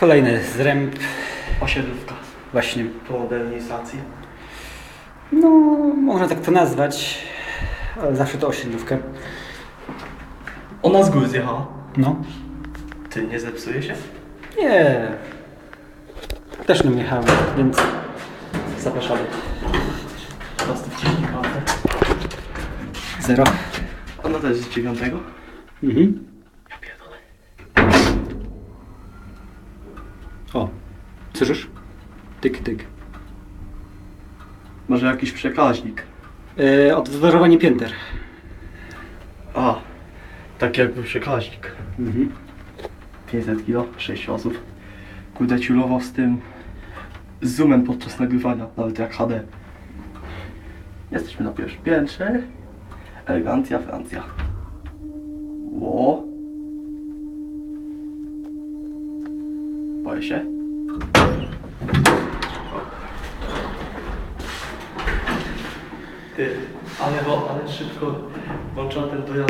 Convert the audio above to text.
Kolejny zręb, Osiedlówka właśnie. po modernizacji. No, można tak to nazwać, ale zawsze to osiedlówkę. Ona z góry zjechała. No. Ty, nie zepsuje się? Nie. Też nie jechałem, więc zapraszamy. Wciśnij kartę. Zero. Ona też jest z dziewiątego? Mhm. O, słyszysz? Tyk, tyk. Może jakiś przekaźnik. Yy, odwzorowanie pięter. A, tak jakby przekaźnik. Mhm. 500 kilo, 6 osób. Kurde, z tym z zoomem podczas nagrywania, nawet jak HD. Jesteśmy na pierwszym piętrze. Elegancja, Francja. Ło. Boję się. Ty, ale, ale szybko włączyła ten dojazd.